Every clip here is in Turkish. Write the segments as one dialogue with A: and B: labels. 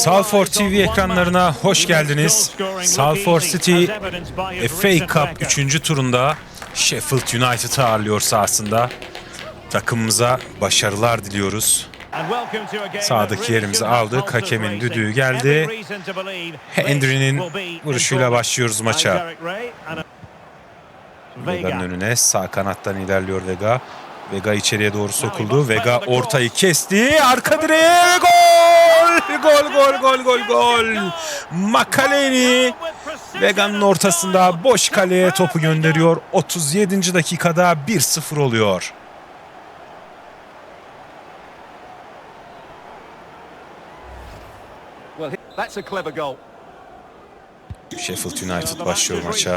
A: Salford TV ekranlarına hoş geldiniz. Salford City FA Cup 3. turunda Sheffield United'ı ağırlıyor sahasında. Takımımıza başarılar diliyoruz.
B: Sağdaki yerimizi aldık. Hakemin düdüğü geldi.
A: Hendry'nin vuruşuyla başlıyoruz maça. Vega'nın
B: Vega
A: önüne sağ kanattan ilerliyor Vega. Vega içeriye doğru sokuldu. Vega ortayı kesti. Arka direğe! Gol gol gol gol gol. Makaleni Vega'nın ortasında boş kaleye topu gönderiyor. 37. dakikada 1-0 oluyor. Sheffield United başlıyor maça.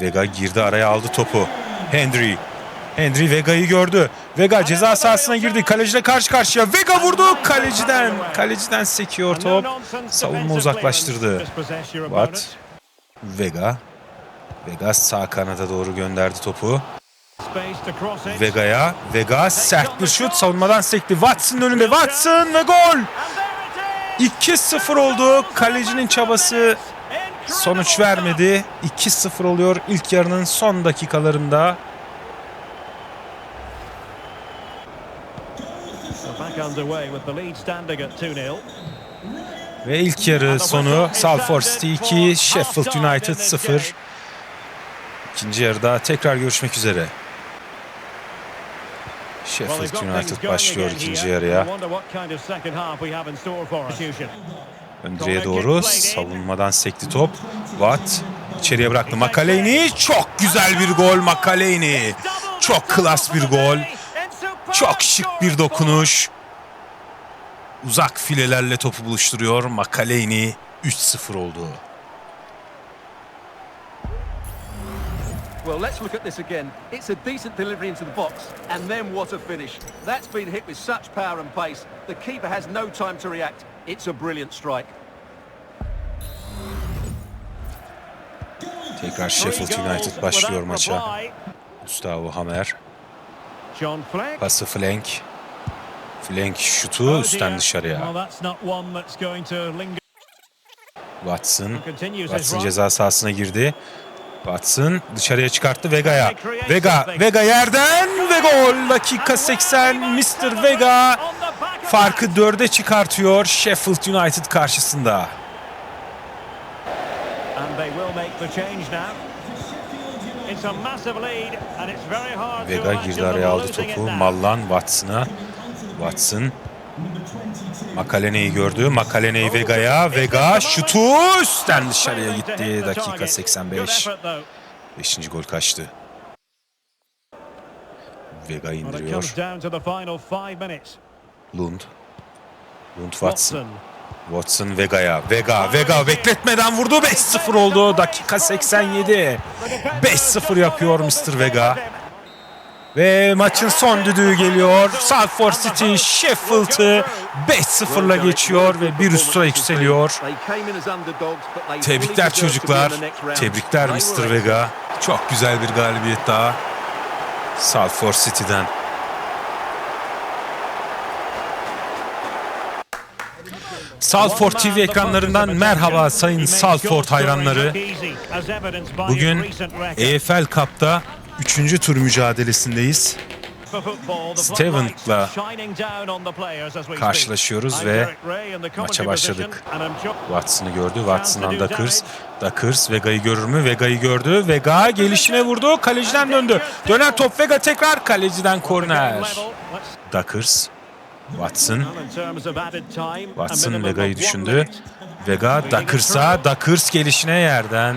A: Vega girdi araya aldı topu. Hendry. Hendry Vega'yı gördü. Vega ceza sahasına girdi. Kaleciyle karşı karşıya. Vega vurdu. Kaleciden. Kaleciden sekiyor top. Savunma uzaklaştırdı. Watt. Vega. Vega sağ kanada doğru gönderdi topu. Vega'ya. Vega sert bir şut. Savunmadan sekti. Watson önünde. Watson ve gol. 2-0 oldu. Kalecinin çabası sonuç vermedi. 2-0 oluyor ilk yarının son dakikalarında. Ve ilk yarı sonu Salford City 2, Sheffield United 0. İkinci yarıda tekrar görüşmek üzere. Sheffield United başlıyor ikinci yarıya. Öndüre'ye doğru savunmadan sekti top. Watt içeriye bıraktı Makaleyni. Çok güzel bir gol Makaleyni. Çok klas bir gol. Çok şık bir dokunuş. Uzak filelerle topu buluşturuyor. Makaleyni 3-0 oldu.
C: Well, let's look at this again. It's a decent delivery into the box, and then what a finish. That's been hit with such power and pace. The keeper has no time to react. It's a brilliant strike.
A: Tekrar Sheffield United başlıyor maça. Gustavo Hammer.
B: John Fleck.
A: Pası flank. Flank şutu üstten dışarıya. Watson. Watson ceza sahasına girdi. Watson dışarıya çıkarttı Vega'ya. Vega, Vega yerden ve gol. Dakika 80. Mr. Vega farkı dörde çıkartıyor Sheffield United karşısında. Vega girdi araya aldı topu. Mallan Watson'a. Watson. Makalene'yi gördü. Makalene'yi Vega'ya. Vega şutu üstten dışarıya gitti. Dakika 85. Beşinci gol kaçtı. Vega indiriyor. Lund. Lund Watson. Watson Vega'ya. Vega, Vega bekletmeden vurdu. 5-0 oldu. Dakika 87. 5-0 yapıyor Mr. Vega. Ve maçın son düdüğü geliyor. Salford City Sheffield'ı 5-0'la geçiyor ve bir yükseliyor.
C: Underdogs, but they
A: Tebrikler çocuklar. Tebrikler Mr. Vega. Çok güzel bir galibiyet daha. Salford City'den. Salford TV ekranlarından merhaba sayın Salford hayranları. Bugün EFL Cup'ta 3. tur mücadelesindeyiz. Steven'la karşılaşıyoruz ve maça başladık. Watson'ı gördü. Watson'dan Dakers. Dakers Vega'yı görür mü? Vega'yı gördü. Vega gelişine vurdu. Kaleciden döndü. Dönen top Vega tekrar kaleciden korner. Dakers. Watson. Watson Vega'yı düşündü. Vega Dakers'a. Dakers gelişine yerden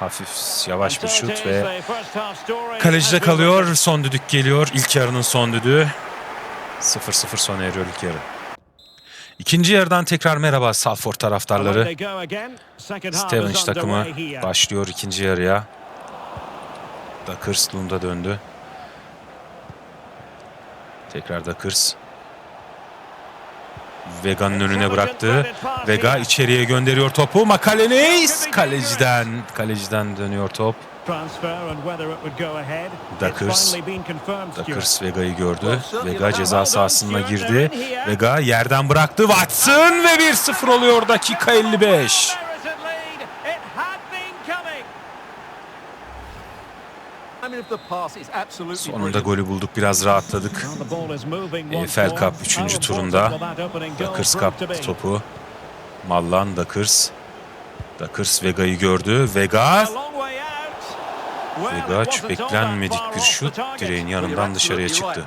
A: hafif yavaş bir şut ve kalecide kalıyor. Son düdük geliyor. İlk yarının son düdüğü. 0-0 sona eriyor ilk yarı. İkinci yarıdan tekrar merhaba Salford taraftarları. Stevens takımı başlıyor ikinci yarıya. Dakers Lund'a döndü. Tekrar Dakers. Vega'nın önüne bıraktı. Vega içeriye gönderiyor topu. Makalenis kaleciden kaleciden dönüyor top. Dakers. Dakers Vega'yı gördü. Vega ceza sahasına girdi. Vega yerden bıraktı. Watson ve 1-0 oluyor dakika 55.
C: I mean, if the pass is absolutely
A: Sonunda golü bulduk. Biraz rahatladık.
B: EFL Cup 3. turunda
A: Dakers kaptı topu. Mallan Dakers. Dakers Vega'yı gördü. Vega Vega hiç beklenmedik bir şut direğin yanından dışarıya çıktı.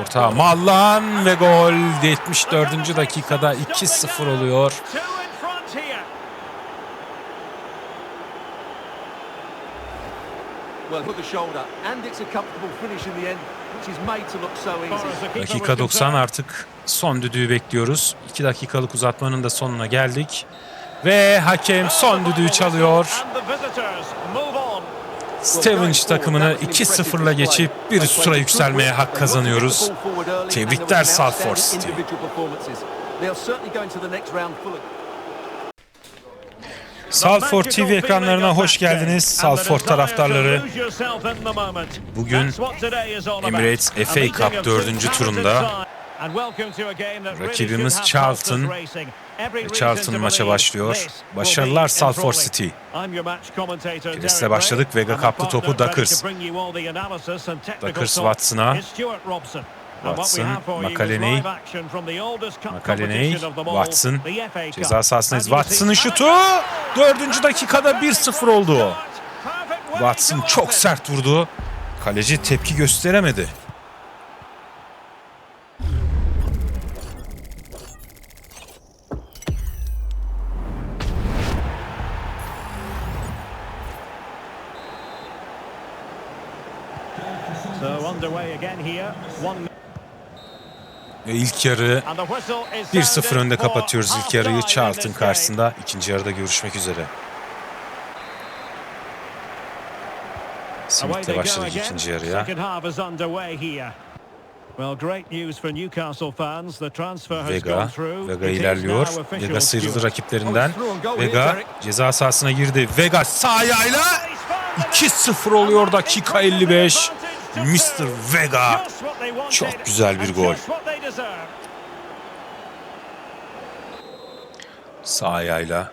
A: Orta Mallan ve gol 74. dakikada 2-0 oluyor. Dakika 90 artık son düdüğü bekliyoruz. 2 dakikalık uzatmanın da sonuna geldik. Ve hakem son düdüğü çalıyor. Stevens takımını 2-0'la geçip bir tura yükselmeye hak kazanıyoruz. Tebrikler Salford City. Salford TV ekranlarına hoş geldiniz. Salford taraftarları. Bugün Emirates FA Cup 4. turunda rakibimiz Charlton Charlton maça başlıyor. Başarılar Salford City. Presle başladık. Vega kaptı topu Dakers. Dakers Watson'a. Watson, Makaleney. Makaleney, Watson. Ceza sahasındayız. Watson'ın şutu. Dördüncü dakikada 1-0 oldu. Watson çok sert vurdu. Kaleci tepki gösteremedi. İlk yarı 1-0 önde kapatıyoruz ilk yarıyı Charlton karşısında. İkinci yarıda görüşmek üzere. Smith'le başladık ikinci yarıya. Vega, Vega ilerliyor. Vega sıyrıldı rakiplerinden. Vega ceza sahasına girdi. Vega sağ ayağıyla 2-0 oluyor dakika 55. Mr. Vega çok güzel bir gol. Sağ ayağıyla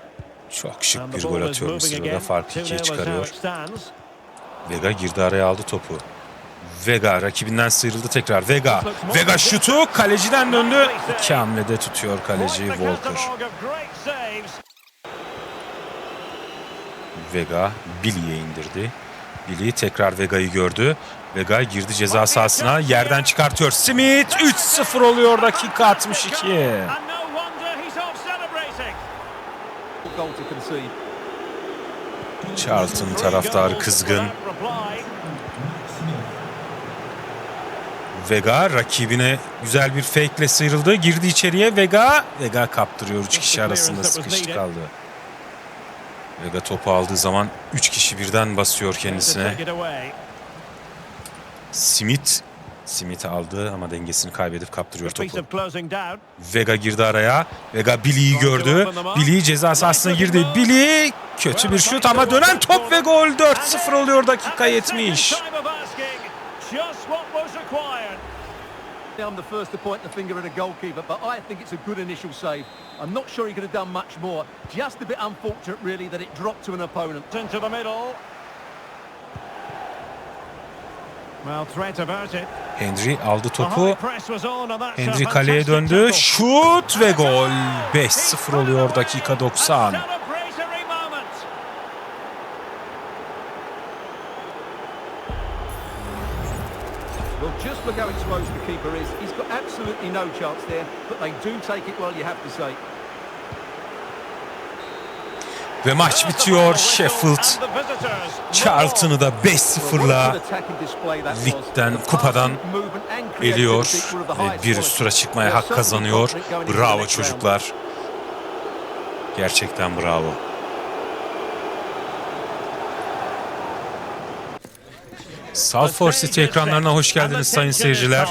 A: çok şık bir gol atıyor bu sırada. Farkı ikiye çıkarıyor. Vega girdi araya aldı topu. Vega rakibinden sıyrıldı tekrar. Vega. Vega şutu kaleciden döndü. İki hamlede tutuyor kaleci Walker. Vega Billy'ye indirdi. Billy tekrar Vega'yı gördü. Vega girdi ceza sahasına. Yerden çıkartıyor. Smith 3-0 oluyor dakika 62.
C: Goal to concede.
A: Charlton taraftarı kızgın. Vega rakibine güzel bir fake ile sıyrıldı. Girdi içeriye Vega. Vega kaptırıyor. 3 kişi arasında sıkıştı kaldı. Vega topu aldığı zaman 3 kişi birden basıyor kendisine. Smith Smith aldı ama dengesini kaybedip kaptırıyor topu. Vega girdi araya. Vega Billy'yi gördü. Billy ceza sahasına girdi. Billy kötü bir şut ama dönen top ve gol 4-0 oluyor dakika 70.
C: I'm the first to point the finger at a goalkeeper, but I think it's a good initial save. I'm not sure he could have done much more. Just a bit unfortunate, really, that it dropped to an opponent.
B: into the middle. Well, threat about it.
A: Henry aldı topu. Henry kaleye döndü. Şut ve gol. 5-0 oluyor dakika 90.
B: Celebratory moment.
C: Well, just look how exposed the keeper is. He's got absolutely no chance there, but they do take it well, you have to say.
A: Ve maç bitiyor. Sheffield Charlton'ı da 5-0'la
C: What a good attacking display that was.
A: ligden, kupadan eliyor ve bir üst tura çıkmaya hak kazanıyor. Bravo çocuklar. Gerçekten bravo. Salford City ekranlarına hoş geldiniz sayın seyirciler.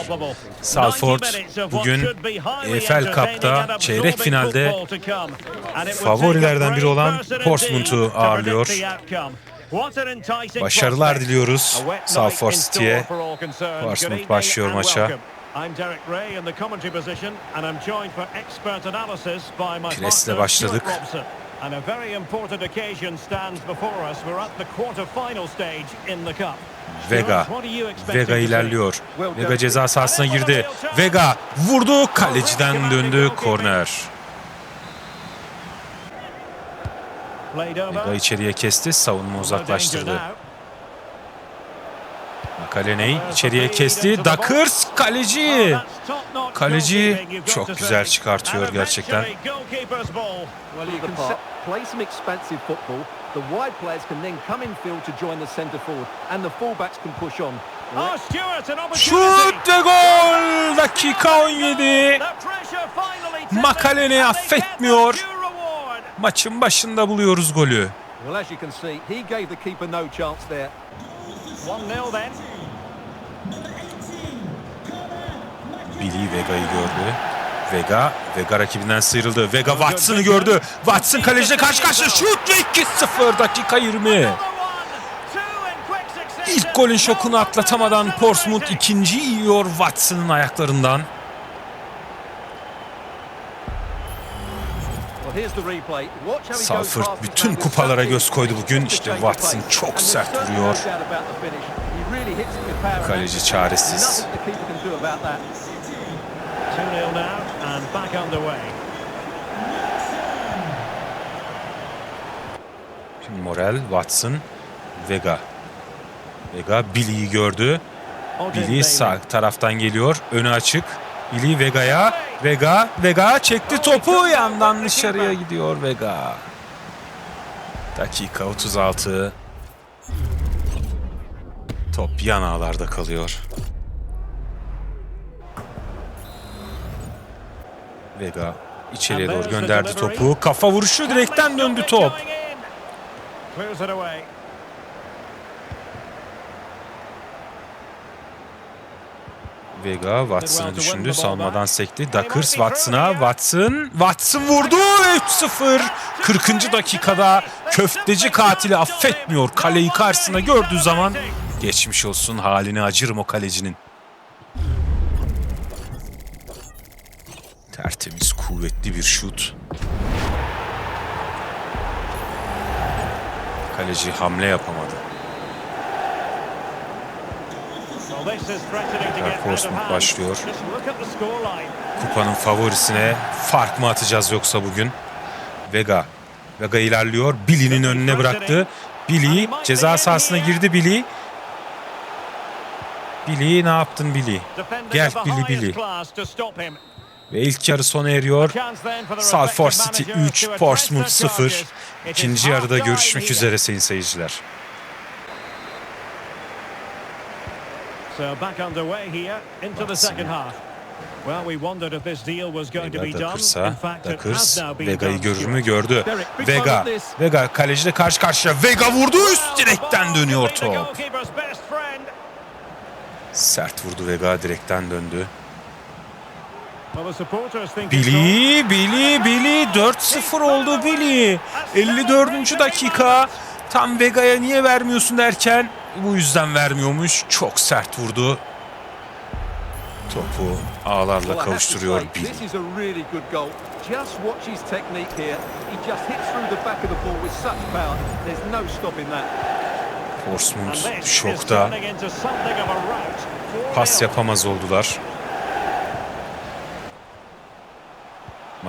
A: Salford bugün EFL Cup'ta çeyrek finalde favorilerden biri olan Portsmouth'u ağırlıyor. Başarılar diliyoruz Salford City'ye. Portsmouth başlıyor maça. Presle başladık.
B: And a very important occasion stands before us. We're at the quarter-final stage in the cup.
A: Vega. Vega ilerliyor. Vega ceza sahasına girdi. Vega vurdu. Kaleciden döndü. Korner. Vega içeriye kesti. Savunma uzaklaştırdı. Makaleney içeriye kesti. Dakers kaleci. Kaleci çok güzel çıkartıyor gerçekten.
C: Well, you can set, play some expansive football. The wide players can then come in field to join the centre forward, and the fullbacks can push on.
B: Oh, Stewart, an opportunity.
A: Şut ve gol. Dakika 17.
B: The pressure finally to
A: Makalene affetmiyor. Maçın başında buluyoruz golü.
C: Well, as you can see, he gave the keeper no chance there.
B: 1-0 then.
A: Billy Vega'yı gördü. Vega, Vega rakibinden sıyrıldı. Vega Watson'ı gördü. Watson kaleciyle karşı karşıya şut ve 2-0 dakika 20.
B: Another one. Two in quick succession.
A: İlk golün şokunu atlatamadan Portsmouth ikinci yiyor Watson'ın ayaklarından. Salford bütün kupalara göz koydu bugün. İşte Watson çok sert vuruyor. Kaleci çaresiz.
C: Nothing the keeper can do about that.
B: 2-0 now and back underway.
A: Şimdi Morel, Watson, Vega. Vega Billy'yi gördü. Billy sağ taraftan geliyor. Önü açık. Billy Vega'ya. Vega, Vega çekti topu. Yandan dışarıya gidiyor Vega. Dakika 36. Top yan ağlarda kalıyor. Vega içeriye doğru gönderdi topu. Kafa vuruşu direkten döndü top. Vega Watson'ı düşündü. Savunmadan sekti. Dakers Watson'a. Watson. Watson vurdu. 3-0. 40. dakikada köfteci katili affetmiyor. Kaleyi karşısına gördüğü zaman geçmiş olsun halini acırım o kalecinin. Tertemiz kuvvetli bir şut. Kaleci hamle yapamadı.
B: Hand.
A: başlıyor. Kupanın favorisine fark mı atacağız yoksa bugün? Vega. Vega ilerliyor. Billy'nin önüne bıraktı. Billy ceza sahasına girdi Billy. Billy ne yaptın Billy? Gel Billy Billy. Ve ilk yarı sona eriyor. Salford City
B: managers
A: 3,
B: to address
A: Portsmouth
B: their
A: 0.
B: charges. It is
A: İkinci yarıda görüşmek üzere sayın seyirciler.
B: So back underway here into the
A: Watson.
B: second half. Well, we wondered if this deal was going to be
A: Vega
B: done.
A: Dakers'a.
B: In fact, it
A: Dakers
B: has now been
A: Vega'yı görür mü gördü. Vega. Vega kaleciyle karşı karşıya. Vega vurdu üst direkten dönüyor top. Sert vurdu Vega direkten döndü.
B: Well, the supporters think it's
A: Billy, Billy, Billy 4-0 oldu Billy. 54. dakika. Tam Vega'ya niye vermiyorsun derken bu yüzden vermiyormuş. Çok sert vurdu. Topu ağlarla kavuşturuyor Billy.
C: İs
A: şokta.
B: turning into something of a rout. 4-0.
A: Pas yapamaz oldular.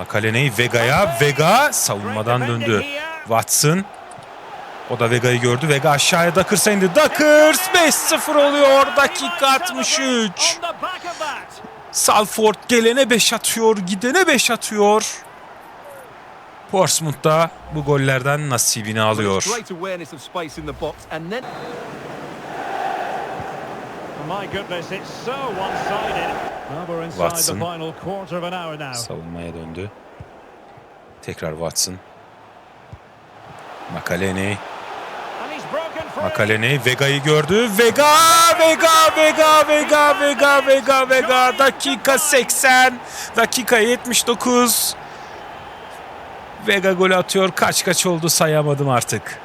A: Makaleney Vega'ya. Vega savunmadan döndü. Watson. O da Vega'yı gördü. Vega aşağıya Dakers'a indi. Dakers 5-0 oluyor. Dakika 63.
B: On the back of that.
A: Salford gelene 5 atıyor. Gidene 5 atıyor. Portsmouth da bu gollerden nasibini alıyor.
B: My goodness, it's so one-sided.
A: Watson. Savunmaya döndü. Tekrar Watson.
B: Free.
A: Makaleni Vega'yı gördü. Vega, Vega, Vega, Vega, Vega, Vega, Vega. Dakika 80, dakika 79. Vega gol atıyor. Kaç kaç oldu sayamadım artık.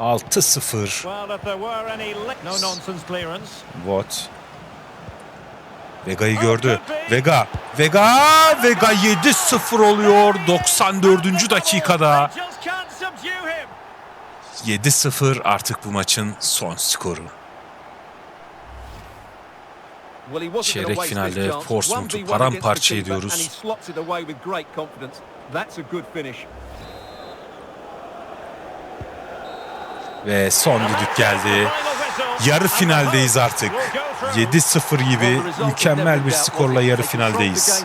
A: 6-0. Watt. Vega'yı gördü. Vega. Vega. Vega 7-0 oluyor 94. dakikada. 7-0 artık bu maçın son skoru. Çeyrek finalde Portsmouth'u paramparça ediyoruz. Ve son düdük geldi. Yarı finaldeyiz artık. 7-0 gibi mükemmel bir skorla yarı finaldeyiz.